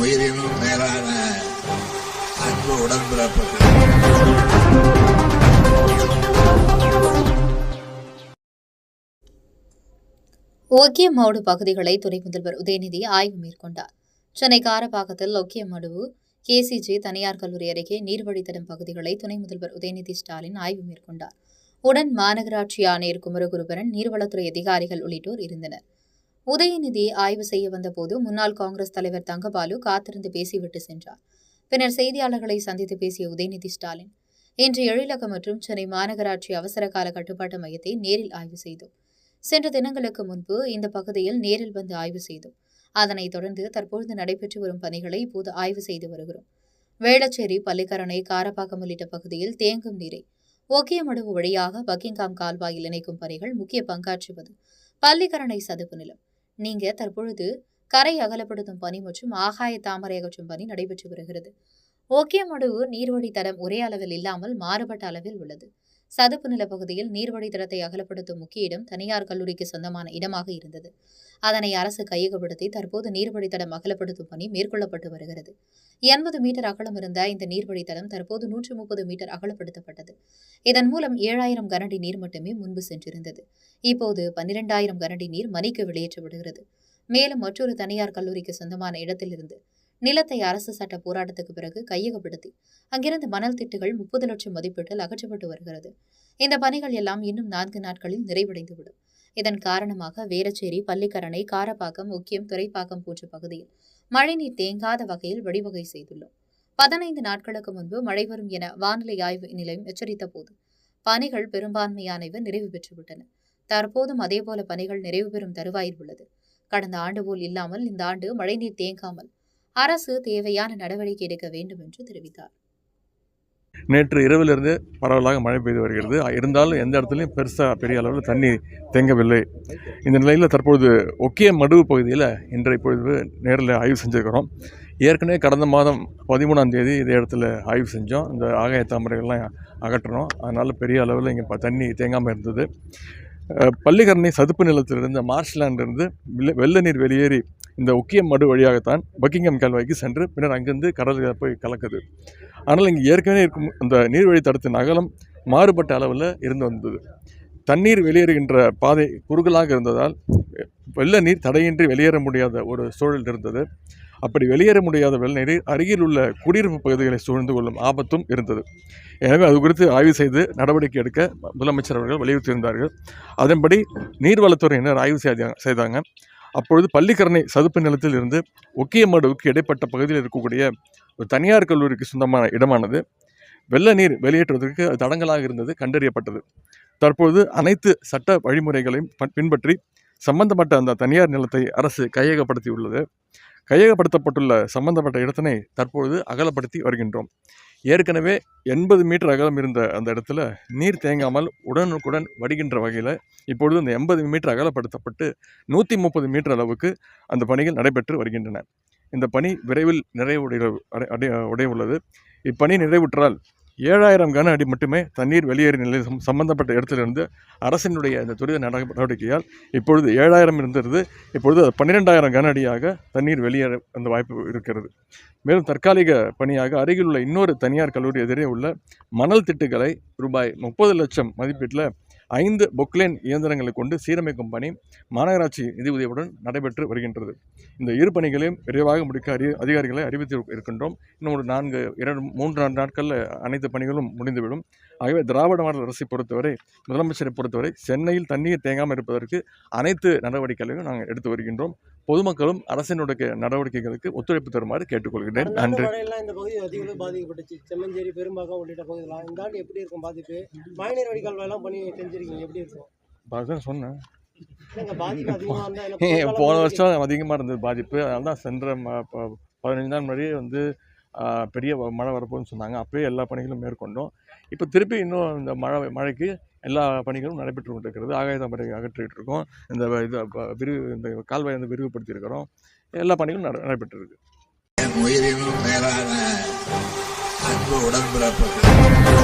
உயிரினும் மேலான அன்பு உடன்பிறப்புகள். ஒக்கியமோடு பகுதிகளை துணை முதல்வர் உதயநிதி ஆய்வு மேற்கொண்டார். சென்னை காரப்பாக்கத்தில் ஒக்கியமடுவு கேசிஜி தனியார் கல்லூரி அருகே நீர்வழித்தடம் பகுதிகளை துணை முதல்வர் உதயநிதி ஸ்டாலின் ஆய்வு மேற்கொண்டார். உடன் மாநகராட்சி ஆணையர் குமரகுருபரன் நீர்வளத்துறை அதிகாரிகள் உள்ளிட்டோர் இருந்தனர். உதயநிதியை ஆய்வு செய்ய வந்தபோது முன்னாள் காங்கிரஸ் தலைவர் தங்கபாலு காத்திருந்து பேசிவிட்டு சென்றார். பின்னர் செய்தியாளர்களை சந்தித்து பேசிய உதயநிதி ஸ்டாலின் இன்று எழிலகம் மற்றும் சென்னை மாநகராட்சி அவசர கால கட்டுப்பாட்டு மையத்தை நேரில் ஆய்வு செய்தோம். சென்ற தினங்களுக்கு முன்பு இந்த பகுதியில் நேரில் வந்து ஆய்வு செய்தோம். அதனைத் தொடர்ந்து தற்பொழுது நடைபெற்று வரும் பணிகளை இப்போது ஆய்வு செய்து வருகிறோம். வேளச்சேரி பள்ளிக்கரணை காரப்பாக்கம் உள்ளிட்ட பகுதியில் தேங்கும் நீரை ஒக்கியமடுவு வழியாக பக்கிங்காம் கால்வாயில் இணைக்கும் பணிகள் முக்கிய பங்காற்றுவது பள்ளிக்கரணை சதுப்பு நிலம் நீங்க தற்பொழுது கரை அகலப்படுத்தும் பணி மற்றும் ஆகாய தாமரை அகற்றும் பணி நடைபெற்று வருகிறது. ஓகே மடுவு நீர்வழி தரம் ஒரே அளவில் இல்லாமல் மாறுபட்ட அளவில் உள்ளது. சதுப்பு நில பகுதியில் நீர்வழித்தடத்தை அகலப்படுத்தும் முக்கிய இடம் தனியார் கல்லூரிக்கு சொந்தமான இடமாக இருந்தது. அதனை அரசு கையகப்படுத்தி தற்போது நீர்வழித்தடம் அகலப்படுத்தும் பணி மேற்கொள்ளப்பட்டு வருகிறது. எண்பது மீட்டர் அகலம் இருந்த இந்த நீர்வழித்தடம் தற்போது நூற்று முப்பது மீட்டர் அகலப்படுத்தப்பட்டது. இதன் மூலம் ஏழாயிரம் கனடி நீர் மட்டுமே முன்பு சென்றிருந்தது. இப்போது பன்னிரெண்டாயிரம் கனடி நீர் மணிக்கு வெளியேற்றப்படுகிறது. மேலும் மற்றொரு தனியார் கல்லூரிக்கு சொந்தமான இடத்திலிருந்து நிலத்தை அரசு சட்ட போராட்டத்துக்கு பிறகு கையகப்படுத்தி அங்கிருந்து மணல் திட்டுகள் முப்பது லட்சம் மதிப்பீட்டில் அகற்றப்பட்டு வருகிறது. இந்த பணிகள் எல்லாம் இன்னும் நான்கு நாட்களில் நிறைவடைந்துவிடும். இதன் காரணமாக வேரச்சேரி பள்ளிக்கரணை காரப்பாக்கம் முக்கியம் துறைப்பாக்கம் போன்ற பகுதியில் மழைநீர் தேங்காத வகையில் வழிவகை செய்துள்ளோம். பதினைந்து நாட்களுக்கு முன்பு மழை வரும் என வானிலை ஆய்வு நிலையம் எச்சரித்த போது பணிகள் பெரும்பான்மையானவை நிறைவு பெற்றுவிட்டன. தற்போதும் அதேபோல பணிகள் நிறைவு பெறும் தருவாயில் உள்ளது. கடந்த ஆண்டு போல் இல்லாமல் இந்த ஆண்டு மழைநீர் தேங்காமல் அரசு தேவையான நடவடிக்கை எடுக்க வேண்டும் என்று தெரிவித்தார். நேற்று இரவிலிருந்து பரவலாக மழை பெய்து வருகிறது. இருந்தாலும் எந்த இடத்துலையும் பெருசாக பெரிய அளவில் தண்ணி தேங்கவில்லை. இந்த நிலையில் தற்பொழுது ஒக்கிய மடுவு பகுதியில் இன்றைய பொழுது நேரில் ஆய்வு செஞ்சுருக்கிறோம். ஏற்கனவே கடந்த மாதம் பதிமூணாம் தேதி இதே இடத்துல ஆய்வு செஞ்சோம். இந்த ஆகாய தாமரைகள்லாம் அகற்றணும். அதனால் பெரிய அளவில் இங்கே தண்ணி தேங்காமல் இருந்தது. பள்ளிகரணை பள்ளிக்கரணை சதுப்பு நிலத்திலிருந்து மார்ஷ்லாண்டிலிருந்து வெள்ள நீர் வெளியேறி இந்த உக்கியம் மடு வழியாகத்தான் பக்கிங்ஹாம் கால்வாய்க்கு சென்று பின்னர் அங்கிருந்து கடலில் போய் கலக்குது. ஆனால் இங்கே ஏற்கனவே இருக்கும் அந்த நீர்வழி தடத்தின் அகலம் மாறுபட்ட அளவில் இருந்து வந்தது. தண்ணீர் வெளியேறுகின்ற பாதை குறுகலாக இருந்ததால் வெள்ள நீர் தடையின்றி வெளியேற முடியாத ஒரு சூழல் இருந்தது. அப்படி வெளியேற முடியாத வெள்ளநீர் அருகில் உள்ள குடியிருப்பு பகுதிகளை சூழ்ந்து கொள்ளும் ஆபத்தும் இருந்தது. எனவே அது குறித்து ஆய்வு செய்து நடவடிக்கை எடுக்க முதலமைச்சர் அவர்கள் வலியுறுத்தியிருந்தார்கள். அதன்படி நீர்வளத்துறையினர் ஆய்வு செய்தாங்க செய்தாங்க. அப்பொழுது பள்ளிக்கரணை சதுப்பு நிலத்தில் இருந்து ஒக்கியமடுவுக்கு இடைப்பட்ட பகுதியில் இருக்கக்கூடிய ஒரு தனியார் கல்லூரிக்கு சொந்தமான இடமானது. வெள்ள நீர் வெளியேற்றுவதற்கு அது தடங்கலாக இருந்தது கண்டறியப்பட்டது. தற்பொழுது அனைத்து சட்ட வழிமுறைகளையும் பின்பற்றி சம்பந்தப்பட்ட அந்த தனியார் நிலத்தை அரசு கையகப்படுத்தியுள்ளது. கையகப்படுத்தப்பட்டுள்ள சம்பந்தப்பட்ட இடத்தினை தற்பொழுது அகலப்படுத்தி வருகின்றோம். ஏற்கனவே எண்பது மீட்டர் அகலம் இருந்த அந்த இடத்துல நீர் தேங்காமல் உடனுக்குடன் வடிகின்ற வகையில் இப்பொழுது அந்த எண்பது மீட்டர் அகலப்படுத்தப்பட்டு நூற்றி முப்பது மீட்டர் அளவுக்கு அந்த பணிகள் நடைபெற்று வருகின்றன. இந்த பணி விரைவில் நிறைவுடைய அடை அடை உடைய உள்ளது இப்பணி நிறைவுற்றால் ஏழாயிரம் கன அடி மட்டுமே தண்ணீர் வெளியேறி நிலையில் சம்பந்தப்பட்ட இடத்திலிருந்து அரசினுடைய இந்த துரித நட- நடவடிக்கையால் இப்பொழுது ஏழாயிரம் இருந்தது. இப்பொழுது பன்னிரெண்டாயிரம் கன அடியாக தண்ணீர் வெளியேற அந்த வாய்ப்பு இருக்கிறது. மேலும் தற்காலிக பணியாக அருகில் உள்ள இன்னொரு தனியார் கல்லூரி எதிரே உள்ள மணல் திட்டுகளை ரூபாய் முப்பது லட்சம் மதிப்பீட்டில் ஐந்து பொக்லைன் இயந்திரங்களை கொண்டு சீரமைக்கும் பணி மாநகராட்சி நிதி உதவியுடன் நடைபெற்று வருகின்றது. இந்த இரு பணிகளையும் விரைவாக முடிக்க அறி அதிகாரிகளை அறிவித்து இருக்கின்றோம். இன்னும் ஒரு நான்கு இரண்டு மூன்று நான்கு நாட்களில் அனைத்து பணிகளும் முடிந்துவிடும். ஆகவே திராவிட மாடல் அரசை பொறுத்தவரை முதலமைச்சரை பொறுத்தவரை சென்னையில் தண்ணீர் தேங்காமல் இருப்பதற்கு அனைத்து நடவடிக்கைகளையும் நாங்கள் எடுத்து வருகின்றோம். பொதுமக்களும் அரசினுடைய நடவடிக்கைகளுக்கு ஒத்துழைப்பு தருமாறு கேட்டுக்கொள்கிறேன். நன்றி. இந்த பகுதி அதிக அளவு பாதிக்கப்பட்டுச்சு. செம்மஞ்சேரி பெரும்பாக்கம் உள்ளிட்ட பகுதியெல்லாம் இந்த ஆண்டு எப்படி இருக்கும் பாதிப்பு? மழைநீர் வடிகால் எல்லாம் பண்ணி செஞ்சிருக்கீங்க. எப்படி இருக்கும்? அதான் சொன்னேன். போன வருஷம் அதிகமாக இருந்தது பாதிப்பு. அதனால தான் சென்ற பதினஞ்சு நாள் முன்னாடியே வந்து பெரிய மழை வரப்போகுதுன்னு சொன்னாங்க. அப்போயே எல்லா பணிகளும் மேற்கொண்டோம். இப்போ திருப்பி இன்னும் இந்த மழை மழைக்கு எல்லா பணிகளும் நடைபெற்று கொண்டிருக்கிறது. ஆகாய தாமரை அகற்றிட்டு இருக்கோம். இந்த இது விரிவு இந்த கால்வாய் வந்து விரிவுபடுத்தியிருக்கிறோம். எல்லா பணிகளும் நட- நடைபெற்று இருக்கு உயிரினும் மேலான அன்பு உடன்பிறப்புகள்